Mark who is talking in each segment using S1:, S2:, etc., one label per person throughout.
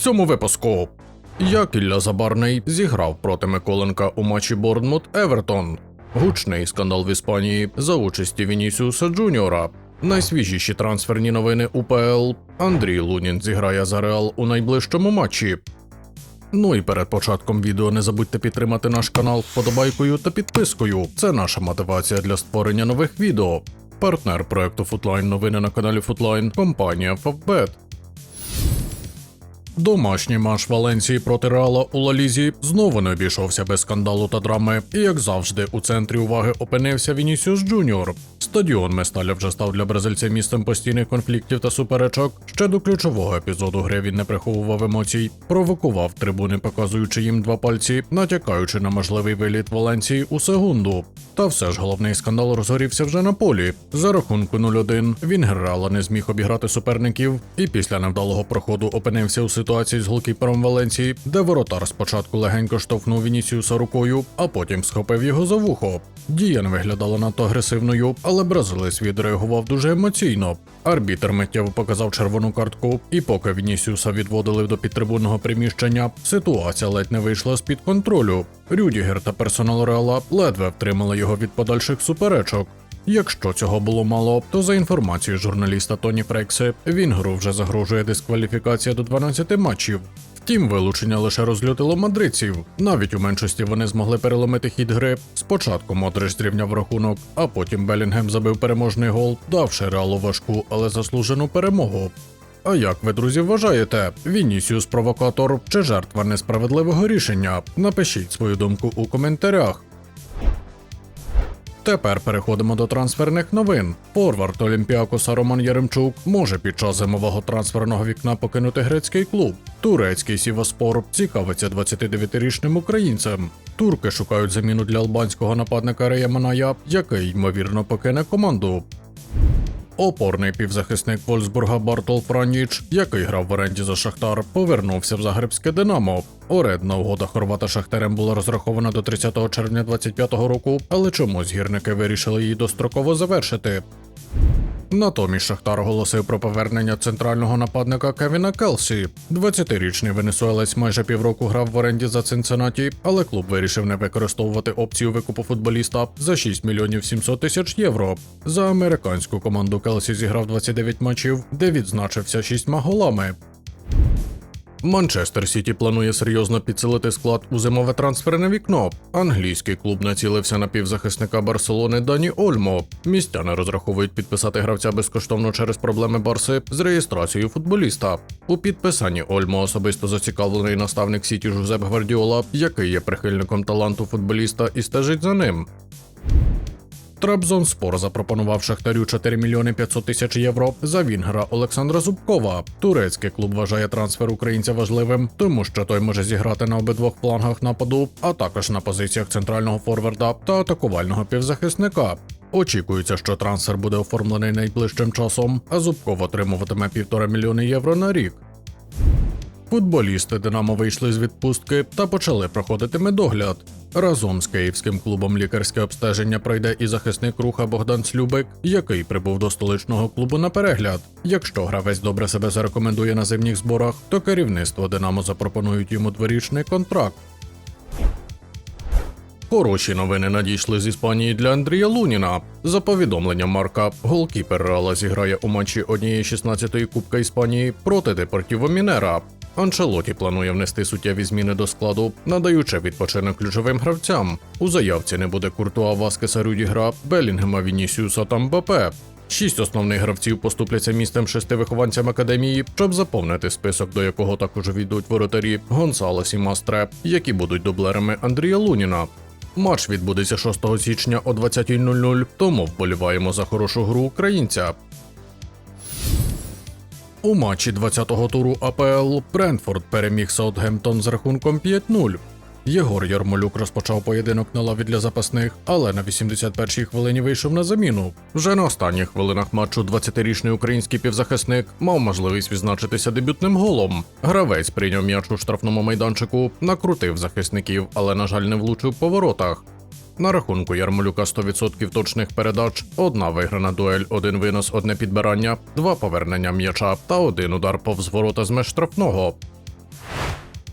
S1: цьому випуску. Як Ілля Забарний зіграв проти Миколенка у матчі Борнмут Евертон. Гучний скандал в Іспанії за участі Вінісіуса Джуніора. Найсвіжіші трансферні новини УПЛ. Андрій Лунін зіграє за Реал у найближчому матчі. Ну і перед початком відео не забудьте підтримати наш канал вподобайкою та підпискою. Це наша мотивація для створення нових відео. Партнер проекту Футлайн новини на каналі Футлайн компанія Фавбет. Домашній матч Валенції проти Реала у Лалізі знову не обійшовся без скандалу та драми, і як завжди, у центрі уваги опинився Вінісіус Джуніор. Стадіон Месталя вже став для бразильця місцем постійних конфліктів та суперечок. Ще до ключового епізоду гри він не приховував емоцій, провокував трибуни, показуючи їм два пальці, натякаючи на можливий виліт Валенції у секунду. Та все ж головний скандал розгорівся вже на полі. За рахунку 0-1 він Реала не зміг обіграти суперників, і після невдалого проходу опинився у ситуації з голкіпером Валенції, де воротар спочатку легенько штовхнув Вінісіуса рукою, а потім схопив його за вухо. Дія не виглядала надто агресивною, але бразилець відреагував дуже емоційно. Арбітер миттєво показав червону картку, і поки Вінісіуса відводили до підтрибунного приміщення, ситуація ледь не вийшла з під контролю. Рюдігер та персонал Реала ледве втримали його від подальших суперечок. Якщо цього було мало, то за інформацією журналіста Тоні Фрекси, Вінгру вже загрожує дискваліфікація до 12 матчів. Втім, вилучення лише розлютило мадридців. Навіть у меншості вони змогли переломити хід гри. Спочатку Модрич зрівняв рахунок, а потім Белінгем забив переможний гол, давши реалу важку, але заслужену перемогу. А як ви, друзі, вважаєте? Вінісіус провокатор чи жертва несправедливого рішення? Напишіть свою думку у коментарях. Тепер переходимо до трансферних новин. Форвард Олімпіакоса Роман Яремчук може під час зимового трансферного вікна покинути грецький клуб. Турецький Сіваспор цікавиться 29-річним українцем. Турки шукають заміну для албанського нападника Рея Маная, який ймовірно покине команду. Опорний півзахисник Вольсбурга Бартол Франіч, який грав в оренді за Шахтар, повернувся в Загребське Динамо. Орендна угода Хорвата Шахтарем була розрахована до 30 червня 25-го року, але чомусь гірники вирішили її достроково завершити. Натомість Шахтар оголосив про повернення центрального нападника Кевіна Келсі. 20-річний венесуелець майже півроку грав в оренді за Цинциннаті, але клуб вирішив не використовувати опцію викупу футболіста за 6 мільйонів 700 тисяч євро. За американську команду Келсі зіграв 29 матчів, де відзначився 6 голами. Манчестер Сіті планує серйозно підсилити склад у зимове трансферне вікно. Англійський клуб націлився на півзахисника Барселони Дані Ольмо. Містяни розраховують підписати гравця безкоштовно через проблеми Барси з реєстрацією футболіста. У підписанні Ольмо особисто зацікавлений наставник Сіті Жузеп Гвардіола, який є прихильником таланту футболіста і стежить за ним. Трабзонспор запропонував Шахтарю 4 мільйони 500 тисяч євро за вінгера Олександра Зубкова. Турецький клуб вважає трансфер українця важливим, тому що той може зіграти на обидвох флангах нападу, а також на позиціях центрального форварда та атакувального півзахисника. Очікується, що трансфер буде оформлений найближчим часом, а Зубков отримуватиме півтора мільйони євро на рік. Футболісти Динамо вийшли з відпустки та почали проходити медогляд. Разом з київським клубом лікарське обстеження пройде і захисник руха Богдан Слюбик, який прибув до столичного клубу на перегляд. Якщо гравець добре себе зарекомендує на зимніх зборах, то керівництво Динамо запропонують йому дворічний контракт. Хороші новини надійшли з Іспанії для Андрія Луніна. За повідомленням Марка, голкіпер Реала зіграє у матчі однієї 16-ї Кубка Іспанії проти Депортіво Мінера. Анчелоті планує внести суттєві зміни до складу, надаючи відпочинок ключовим гравцям. У заявці не буде Куртуа Васкеса Рюдігра, Белінгема Вінісіуса та Мбапе. Шість основних гравців поступляться місцем шести вихованцям академії, щоб заповнити список, до якого також війдуть воротарі Гонсалес і Мастре, які будуть дублерами Андрія Луніна. Матч відбудеться 6 січня о 20.00, тому вболіваємо за хорошу гру українця. У матчі 20-го туру АПЛ Брентфорд переміг Саутгемптон з рахунком 5-0. Єгор Ярмолюк розпочав поєдинок на лаві для запасних, але на 81-й хвилині вийшов на заміну. Вже на останніх хвилинах матчу 20-річний український півзахисник мав можливість відзначитися дебютним голом. Гравець прийняв м'яч у штрафному майданчику, накрутив захисників, але, на жаль, не влучив по воротах. На рахунку Ярмолюка 100% точних передач, одна виграна дуель, один винос, одне підбирання, два повернення м'яча та один удар повз ворота з меж штрафного.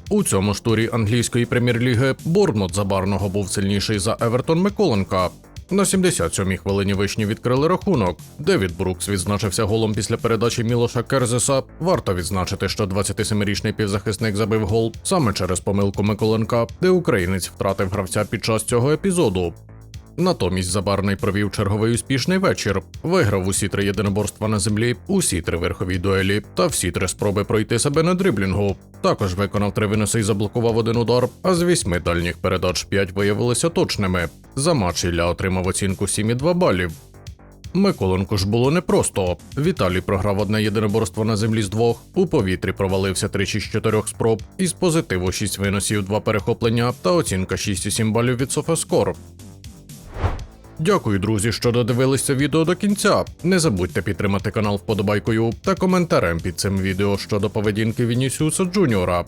S1: У цьому ж турі англійської прем'єр-ліги Борнмут забарного був сильніший за Евертон Миколенка. На 77-й хвилині вишні відкрили рахунок. Девід Брукс відзначився голом після передачі Мілоша Керзеса. Варто відзначити, що 27-річний півзахисник забив гол саме через помилку Миколенка, де українець втратив гравця під час цього епізоду. Натомість Забарний провів черговий успішний вечір, виграв усі три єдиноборства на землі, усі три верхові дуелі та всі три спроби пройти себе на дриблінгу. Також виконав три виноси і заблокував один удар, а з вісьми дальніх передач п'ять виявилися точними. За матч Ілля отримав оцінку 7,2 балів. Миколенку ж було непросто. Віталій програв одне єдиноборство на землі з двох, у повітрі провалився тричі з чотирьох спроб, із позитиву 6 виносів, 2 перехоплення та оцінка 6,7 балів від Софаскор. Дякую, друзі, що додивилися відео до кінця. Не забудьте підтримати канал вподобайкою та коментарем під цим відео щодо поведінки Вінісіуса Джуніора.